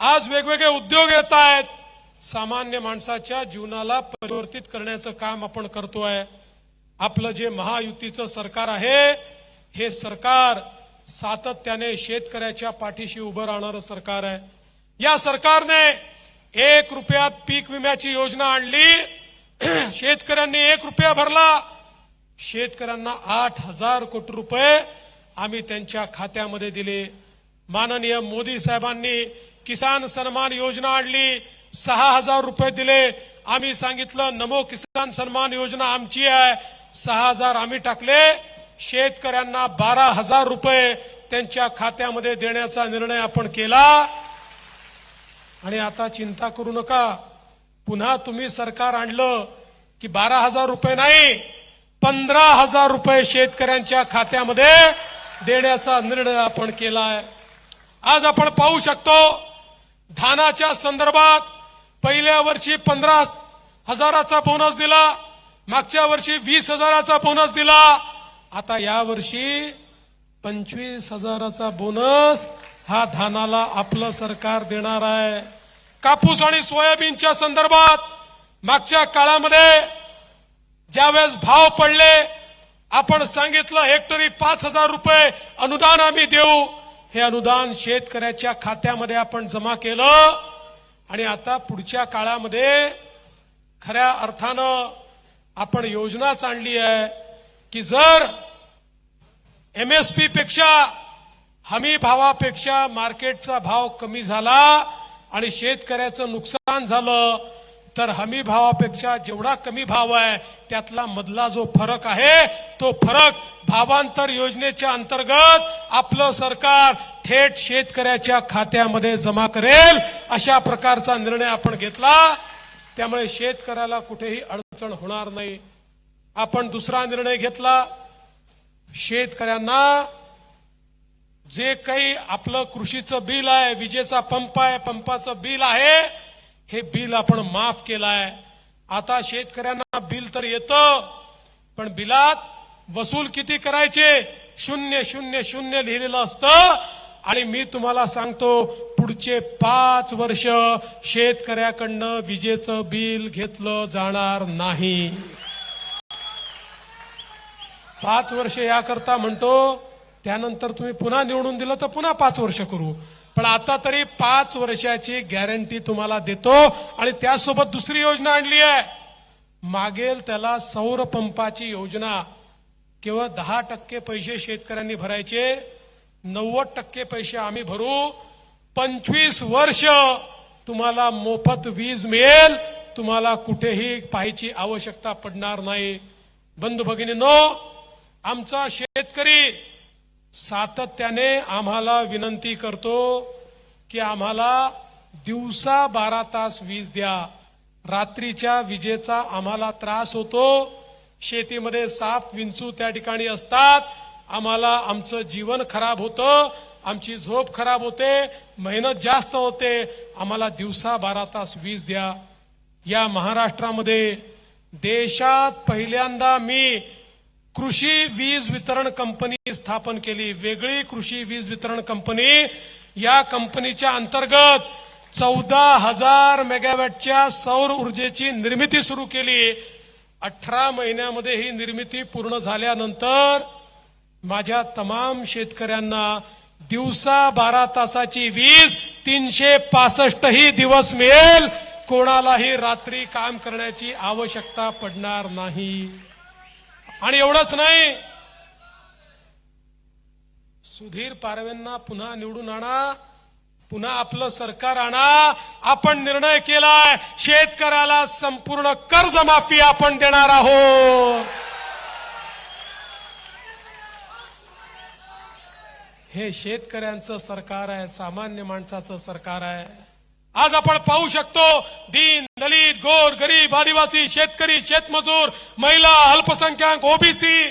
आज वेगवेगळे उद्योग येत आहेत. सामान्य माणसाच्या जीवनाला परिवर्तित करण्याचं काम आपण करतोय. आपलं जे महायुतीचं सरकार आहे हे सरकार सातत्याने शेतकऱ्याच्या पाठीशी उभं राहणारं सरकार आहे. या सरकारने एक रुपयात पीक विम्याची योजना आणली. शेतकऱ्यांनी एक रुपया भरला. शेतकऱ्यांना आठ हजार कोटी रुपये आम्ही त्यांच्या खात्यामध्ये दिले. माननीय मोदी साहेबांनी किसान सन्मान योजना आणली सहा हजार रुपये दिले. आम्ही सांगितलं नमो किसान सन्मान योजना आमची आहे. सहा हजार आम्ही टाकले. शेतकऱ्यांना बारा हजार रुपये त्यांच्या खात्यामध्ये देण्याचा निर्णय आपण केला. आणि आता चिंता करू नका. पुन्हा तुम्ही सरकार आणलं की बारा हजार रुपये नाही पंधरा हजार रुपये शेतकऱ्यांच्या खात्यामध्ये देण्याचा निर्णय आपण केला आहे. आज आपण पाहू शकतो धानाच्या संदर्भात पहिल्या वर्षी पंधरा हजाराचा बोनस दिला मागच्या वर्षी वीस हजाराचा बोनस दिला. आता या वर्षी पंचवीस हजाराचा बोनस हा धानाला आपलं सरकार देणार आहे. कापूस आणि सोयाबीनच्या संदर्भात मागच्या काळामध्ये ज्यावेळेस भाव पडले आपण सांगितलं हेक्टरी पाच हजार रुपये अनुदान आम्ही देऊ. हे अनुदान शेतकऱ्याच्या खात्यामध्ये आपण जमा केलं आणि आता पुढच्या काळामध्ये खऱ्या अर्थानं आपण योजनाच आणली आहे की जर एमएसपी पेक्षा हमी भावापेक्षा मार्केटचा भाव कमी झाला आणि शेतकऱ्याचं नुकसान झालं तर हमी भावापेक्षा जेवढा कमी भाव आहे त्यातला मधला जो फरक आहे तो फरक भावांतर योजनेच्या अंतर्गत आपलं सरकार थेट शेतकऱ्याच्या खात्यामध्ये जमा करेल अशा प्रकारचा निर्णय आपण घेतला. त्यामुळे शेतकऱ्याला कुठेही अडचण होणार नाही. आपण दुसरा निर्णय घेतला. शेतकऱ्यांना जे काही आपलं कृषीचं बिल आहे विजेचा पंप आहे पंपाचं बिल आहे हे बिल आपण माफ केलाय. आता शेतकऱ्यांना बिल तर येतं पण बिलात वसूल किती करायचे? शून्य शून्य शून्य लिहिलेलं असतं. आणि मी तुम्हाला सांगतो पुढचे पाच वर्ष शेतकऱ्याकडनं विजेचं बिल घेतलं जाणार नाही. पाच वर्ष याकरता म्हणतो त्यानंतर तुम्ही पुन्हा निवडून दिलं तर पुन्हा पाच वर्ष करू. पण आता तरी पाच वर्षाची गॅरंटी तुम्हाला देतो आणि त्यासोबत दुसरी योजना आणली आहे. मागेल त्याला सौर पंपाची योजना. केवळ दहा टक्के पैसे शेतकऱ्यांनी भरायचे नव्वद टक्के पैसे आम्ही भरू. पंचवीस वर्ष तुम्हाला मोफत वीज मिळेल. तुम्हाला कुठेही पाहायची आवश्यकता पडणार नाही. बंधू भगिनीनो आमचा शेतकरी सातत्याने आम्हाला विनंती करतो की आम्हाला दिवसा बारा तास वीज द्या. रात्रीच्या विजेचा आम्हाला त्रास होतो. शेतीमध्ये साप विंचू त्या ठिकाणी असतात. आम्हाला आमचं जीवन खराब होतं. आमची झोप खराब होते. मेहनत जास्त होते. आम्हाला दिवसा बारा तास वीज द्या. या महाराष्ट्रामध्ये देशात पहिल्यांदा मी कृषी वीज वितरण कंपनी स्थापन केली. वेगळी कृषी वीज वितरण कंपनी या कंपनीच्या अंतर्गत चौदा हजार मेगावॅटच्या सौर ऊर्जेची निर्मिती सुरू केली. अठरा महिन्यामध्ये ही निर्मिती पूर्ण झाल्यानंतर माझ्या तमाम शेतकऱ्यांना दिवसा बारा तासाची वीज तीनशे पासष्टही दिवस मिळेल. कोणालाही रात्री काम करण्याची आवश्यकता पडणार नाही. आणि एवढंच नाही. सुधीर पारवेंना पुन्हा निवडून आणा. पुन्हा आपलं सरकार आणा. आपण निर्णय केलाय. शेतकऱ्याला संपूर्ण कर्जमाफी आपण देणार आहोत. हे शेतकऱ्यांचं सरकार आहे सामान्य माणसाचं सरकार आहे. आज आपण पाहू शकतो दिन दलित गोर गरीब आदिवासी शेतकरी शेतमजूर महिला अल्पसंख्याक ओबीसी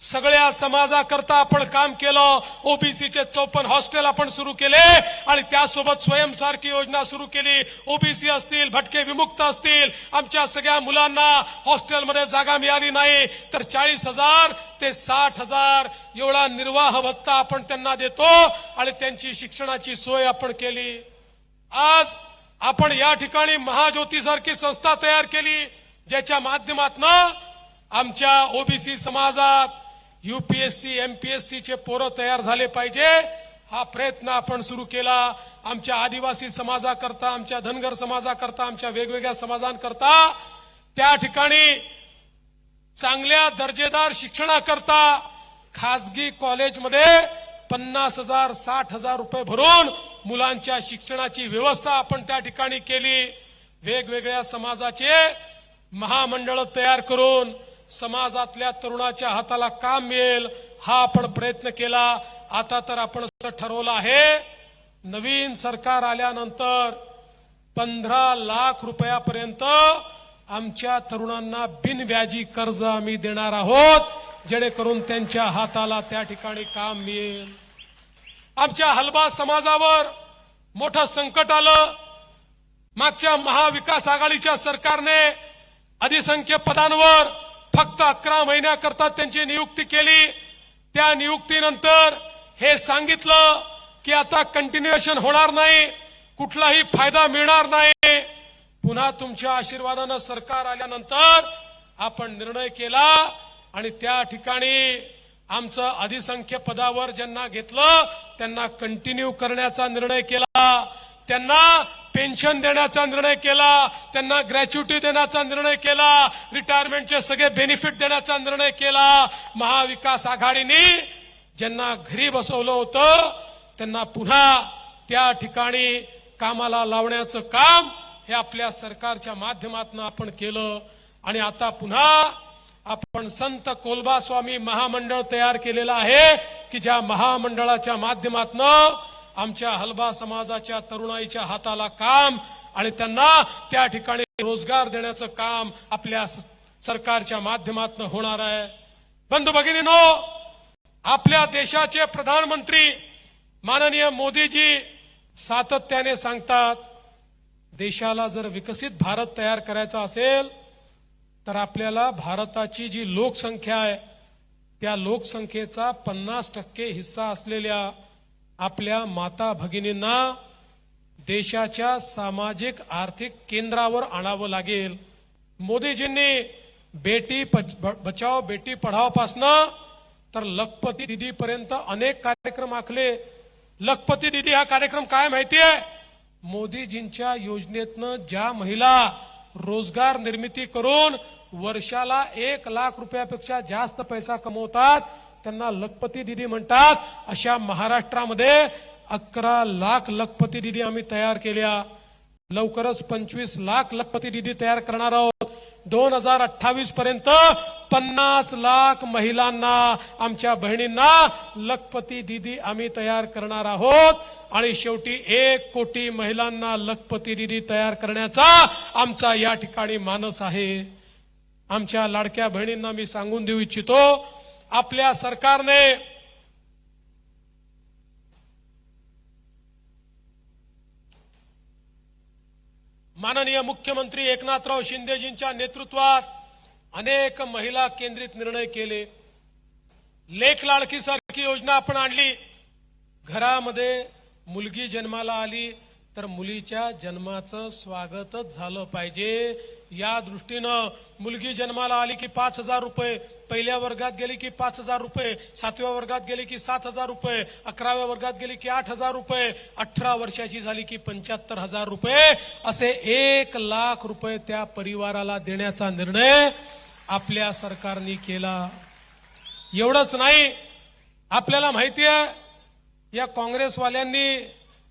सगळ्या समाजाकरता आपण काम केलं. ओबीसीचे चौपन्न हॉस्टेल आपण सुरू केले आणि त्यासोबत स्वयंसारखी योजना सुरू केली. ओबीसी असतील भटके विमुक्त असतील आमच्या सगळ्या मुलांना हॉस्टेलमध्ये जागा मिळाली नाही. तर चाळीस हजार ते साठ हजार एवढा निर्वाह भत्ता आपण त्यांना देतो आणि त्यांची शिक्षणाची सोय आपण केली. आज आपण या ठिकाणी महाज्योती सारखी संस्था तयार केली ज्याच्या माध्यमातून आमच्या ओबीसी समाजात युपीएससी एमपीएससी चे पोरं तयार झाले पाहिजे. हा प्रयत्न आपण सुरू केला. आमच्या आदिवासी समाजाकरता आमच्या धनगर समाजाकरता आमच्या वेगवेगळ्या समाजांकरता त्या ठिकाणी चांगल्या दर्जेदार शिक्षणाकरता खासगी कॉलेजमध्ये पन्नास हजार साठ हजार रुपये भरून मुलांच्या शिक्षणाची व्यवस्था आपण त्या ठिकाणी केली. वेगवेगळ्या समाजाचे महामंडळ तयार करून समाजातल्या तरुणाच्या हाताला काम मिळेल हा आपण प्रयत्न केला. आता तर आपण असं ठरवलं आहे नवीन सरकार आल्यानंतर पंधरा लाख रुपयापर्यंत आमच्या तरुणांना बिनव्याजी कर्ज आम्ही देणार आहोत. जेणेकरून त्यांच्या हाताला त्या ठिकाणी काम मिळेल. आमच्या हलबा समाजावर मोठं संकट आलं. मागच्या महाविकास आघाडीच्या सरकारने अधिसंख्य पदांवर फक्त अकरा महिन्याकरता त्यांची नियुक्ती केली. त्या नियुक्तीनंतर हे सांगितलं की आता कंटिन्युएशन होणार नाही. कुठलाही फायदा मिळणार नाही. पुन्हा तुमच्या आशीर्वादानं सरकार आल्यानंतर आपण निर्णय केला. आणि त्या ठिकाणी आमचं अधिसंख्य पदावर ज्यांना घेतलं त्यांना कंटिन्यू करण्याचा निर्णय केला. त्यांना पेन्शन देण्याचा निर्णय केला. त्यांना ग्रॅच्युटी देण्याचा निर्णय केला. रिटायरमेंटचे सगळे बेनिफिट देण्याचा निर्णय केला. महाविकास आघाडीने ज्यांना घरी बसवलं होतं त्यांना पुन्हा त्या ठिकाणी कामाला लावण्याचं काम हे आपल्या सरकारच्या माध्यमातून आपण केलं. आणि आता पुन्हा आपण संत कोलबा स्वामी महामंडळ तयार केलेलं आहे की ज्या महामंडळाच्या माध्यमातन आमच्या हलबा समाजाच्या तरुणाईच्या हाताला काम आणि त्यांना त्या ठिकाणी रोजगार देण्याचं काम आपल्या सरकारच्या माध्यमातून होणार आहे. बंधू भगिनीनो आपल्या देशाचे प्रधानमंत्री माननीय मोदीजी सातत्याने सांगतात देशाला जर विकसित भारत तयार करायचा असेल तर आपल्याला भारताची जी लोकसंख्या आहे त्या लोकसंख्येचा पन्नास टक्के हिस्सा असलेल्या आपल्या माता भगिनींना देशाच्या सामाजिक आर्थिक केंद्रावर आणावं लागेल. मोदीजींनी बेटी पच- ब- बचाव बेटी पढावपासनं तर लखपती दिदीपर्यंत अनेक कार्यक्रम आखले. लखपती दिदी हा कार्यक्रम काय माहितीये? मोदीजींच्या योजनेतनं ज्या महिला रोजगार निर्मिती करून वर्षाला एक लाख रुपयापेक्षा जास्त पैसा कमवतात. त्यांना लखपती दिदी म्हणतात. अशा महाराष्ट्रामध्ये अकरा लाख लखपती दिदी आम्ही तयार केल्या. लवकरच पंचवीस लाख लखपती दिदी तयार करणार आहोत. दोन हजार अठ्ठावीस पर्यंत पन्नास लाख महिलांना आमच्या बहिणींना लखपती दिदी आम्ही तयार करणार आहोत. आणि शेवटी एक कोटी महिलांना लखपती दिदी तयार करण्याचा आमचा या ठिकाणी मानस आहे. आमच्या लाडक्या बहिणींना मी सांगून देऊ इच्छितो आपल्या सरकारने माननीय मुख्यमंत्री एकनाथराव शिंदेजींच्या नेतृत्वात अनेक महिला केंद्रित निर्णय केले. लेख लाडकी सारखी योजना आपण आणली. घरामध्ये मुलगी जन्माला आली तर मुलीच्या जन्माचं स्वागतच झालं पाहिजे. या दृष्टीनं मुलगी जन्माला आली की पाच हजार रुपये पहिल्या वर्गात गेली की पाच हजार रुपये सातव्या वर्गात गेली की सात हजार रुपये अकराव्या वर्गात गेली की आठ हजार रुपये अठरा वर्षाची झाली की पंच्याहत्तर हजार रुपये असे एक लाख रुपये त्या परिवाराला देण्याचा निर्णय आपल्या सरकारने केला. एवढंच नाही आपल्याला माहिती आहे या काँग्रेसवाल्यांनी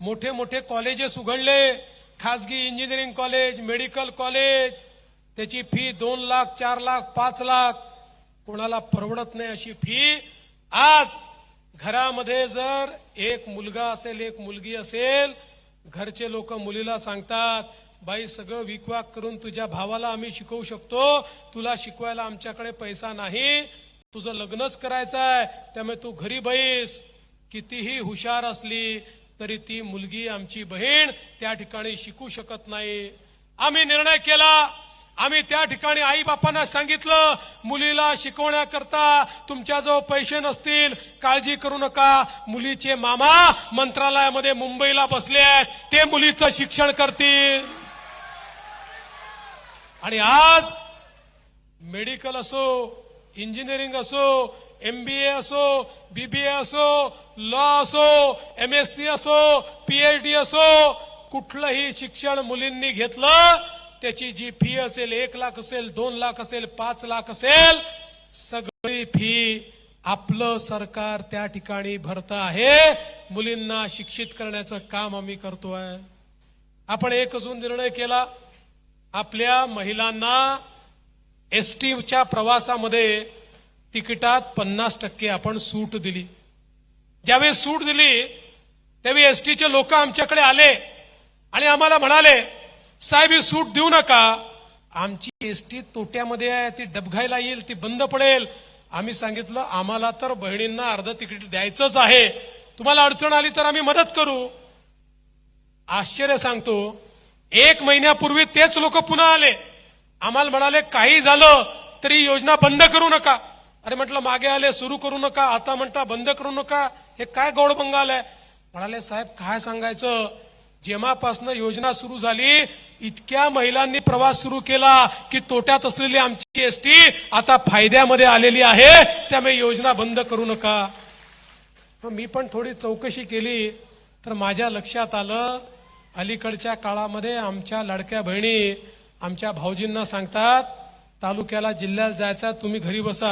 मोठे मोठे कॉलेजेस उघडले. खासगी इंजिनिअरिंग कॉलेज मेडिकल कॉलेज त्याची फी दोन लाख चार लाख पाच लाख. कोणाला परवडत नाही अशी फी. आज घरामध्ये जर एक मुलगा असेल एक मुलगी असेल घरचे लोक मुलीला सांगतात बाई सगळं विकवाक करून तुझ्या भावाला आम्ही शिकवू शकतो. तुला शिकवायला आमच्याकडे पैसा नाही. तुझं लग्नच करायचं आहे. त्यामुळे तू घरी बैस कितीही हुशार असली तरी ती मुलगी आमची बहीण त्या ठिकाणी शिकू शकत नाही. आम्ही निर्णय केला. आम्ही त्या ठिकाणी आई बापांना सांगितलं मुलीला शिकवण्याकरता तुमच्याजवळ पैसे नसतील काळजी करू नका. मुलीचे मामा मंत्रालयामध्ये मुंबईला बसले आहेत. ते मुलीचं शिक्षण करतील. आणि आज मेडिकल असो इंजिनिअरिंग असो एमबीए असो बीबीए असो लॉ असो एम एस सी असो पीएचडी असो कुठलंही शिक्षण मुलींनी घेतलं त्याची जी फी असेल एक लाख असेल दोन लाख असेल पाच लाख असेल सगळी फी आपलं सरकार त्या ठिकाणी भरतं आहे. मुलींना शिक्षित करण्याचं काम आम्ही करतोय. आपण एक अजून निर्णय केला. आपल्या महिलांना एसटीच्या प्रवासामध्ये तिकिटात पन्नास टक्के आपण सूट दिली. ज्यावेळी सूट दिली त्यावेळी एसटीचे लोक आमच्याकडे आले आणि आम्हाला म्हणाले साहेब ही सूट देऊ नका. आमची एसटी तोट्यामध्ये आहे ती डबघायला येईल ती बंद पडेल. आम्ही सांगितलं आम्हाला तर बहिणींना अर्ध तिकीट द्यायचंच आहे. तुम्हाला अडचण आली तर आम्ही मदत करू. आश्चर्य सांगतो एक महिन्यापूर्वी तेच लोक पुन्हा आले. आम्हाला म्हणाले काही झालं तरी योजना बंद करू नका. अरे म्हटलं मागे आले सुरू करू नका आता म्हणता बंद करू नका. हे काय गौड बंगाल आहे? म्हणाले साहेब काय सांगायचं? जेव्हापासनं योजना सुरू झाली इतक्या महिलांनी प्रवास सुरू केला की तोट्यात असलेली आमची एसटी आता फायद्यामध्ये आलेली आहे त्यामुळे योजना बंद करू नका. मग मी पण थोडी चौकशी केली तर माझ्या लक्षात आलं अलीकडच्या काळामध्ये आमच्या लाडक्या बहिणी आमच्या भाऊजींना सांगतात तालुक्याला जिल्ह्याला जायचा तुम्ही घरी बसा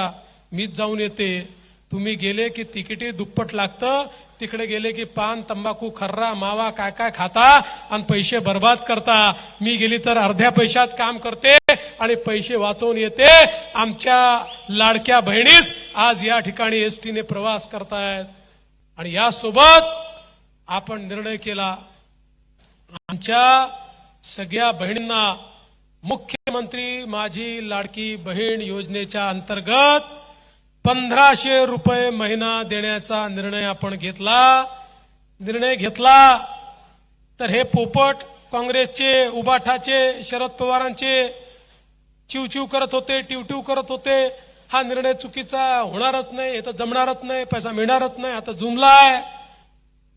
मीच जाऊन येते. तुम्ही गेले की तिकिटी दुप्पट लागतं तिकडे गेले की पान तंबाखू खर्रा मावा काय काय खाता आणि पैसे बर्बाद करता. मी गेली तर अर्ध्या पैशात काम करते आणि पैसे वाचवून येते. आमच्या लाडक्या बहिणीच आज या ठिकाणी एसटीने प्रवास करतायत. आणि यासोबत आपण निर्णय केला. आमच्या सगळ्या बहिणींना मुख्यमंत्री माझी लाडकी बहीण योजनेच्या अंतर्गत पंधराशे रुपये महिना देण्याचा निर्णय आपण घेतला. निर्णय घेतला. तर हे पोपट काँग्रेसचे उबाठाचे शरद पवारांचे चिवचिव करत होते टिवटिव करत होते. हा निर्णय चुकीचा होणारच नाही हे तर जमणारच नाही पैसा मिळणारच नाही आता जुमलाय.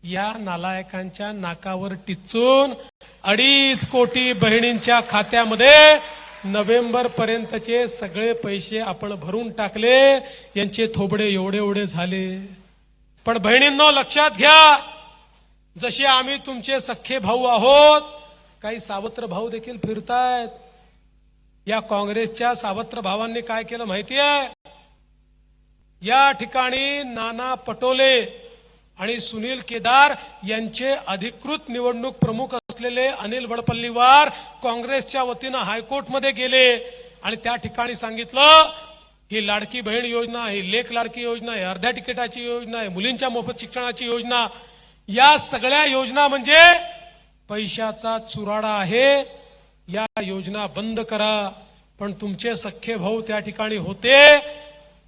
या नालायकांच्या नाकावर टिचून अडीच कोटी बहिणींच्या खात्यामध्ये नोव्हेंबर पर्यंतचे सगळे पैसे आपण भरून टाकले. यांचे थोबडे एवढे एवढे झाले. पण बहिणींनो लक्षात घ्या जसे आम्ही तुमचे सख्खे भाऊ आहोत काही सावत्र भाऊ देखील फिरतायत. या काँग्रेसच्या सावत्र भावांनी काय केलं माहितीये? या ठिकाणी नाना पटोले आणि सुनील केदार यांचे अधिकृत निवडणूक प्रमुख असलेले अनिल वडपल्लीवार काँग्रेसच्या वतीनं हायकोर्टमध्ये गेले. आणि त्या ठिकाणी सांगितलं ही लाडकी बहीण योजना ही लेख लाडकी योजना आहे अर्ध्या तिकिटाची योजना आहे मुलींच्या मोफत शिक्षणाची योजना. या सगळ्या योजना म्हणजे पैशाचा चुराडा आहे. या योजना बंद करा. पण तुमचे सख्खे भाऊ त्या ठिकाणी होते.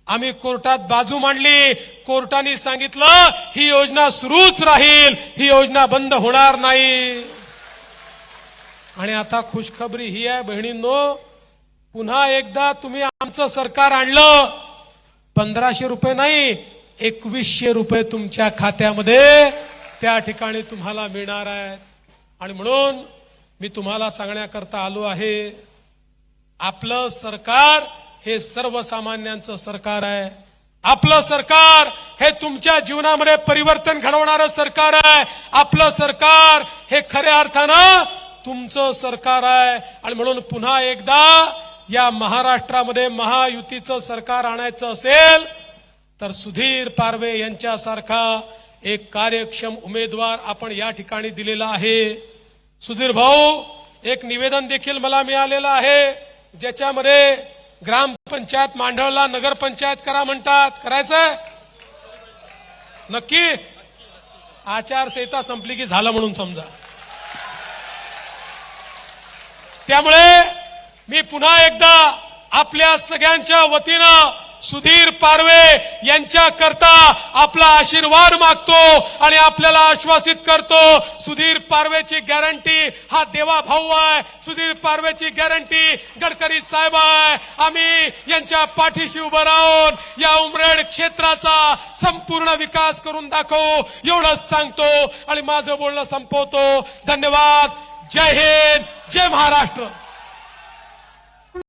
आम्ही कोर्टात बाजू मांडली. कोर्टाने सांगितलं ही योजना सुरूच राहील. ही योजना बंद होणार नाही. आणि आता खुशखबरी ही आहे बहिणींनो. पुन्हा एकदा तुम्ही आमचं सरकार आणलं. पंधराशे रुपये नाही एकवीसशे रुपये तुमच्या खात्यामध्ये त्या ठिकाणी तुम्हाला मिळणार आहेत. आणि म्हणून मी तुम्हाला सांगण्याकरता आलो आहे आपलं सरकार हे सर्वसामान्यांचं सरकार आहे. आपलं सरकार हे तुमच्या जीवनामध्ये परिवर्तन घडवणारं सरकार आहे. आपलं सरकार हे खऱ्या अर्थानं तुमचं सरकार आहे. आणि म्हणून पुन्हा एकदा या महाराष्ट्रामध्ये महायुतीचं सरकार आणायचं असेल तर सुधीर पारवे यांच्यासारखा एक कार्यक्षम उमेदवार आपण या ठिकाणी दिलेला आहे. सुधीर भाऊ एक निवेदन देखील मला मिळालेलं आहे ज्याच्यामध्ये ग्रामपंचायत मांडवला नगरपंचायत करा म्हणतात. करायचंय? नक्की? आचारसंहिता संपली की झालं म्हणून समजा. त्यामुळे मी पुन्हा एकदा आपल्या सगळ्यांच्या वतीनं सुधीर पारवे यांच्या करता आपला आशीर्वाद मागतो आणि आपल्याला आश्वासित करतो सुधीर पारवेची गॅरंटी हा देवा भाऊ आहे. सुधीर पारवेची गॅरंटी गडकरी साहेब आहे. आम्ही यांच्या पाठीशी उभं राहून या उमरेड क्षेत्राचा संपूर्ण विकास करून दाखवू एवढंच सांगतो आणि माझं बोलणं संपवतो. धन्यवाद. जय हिंद. जय महाराष्ट्र.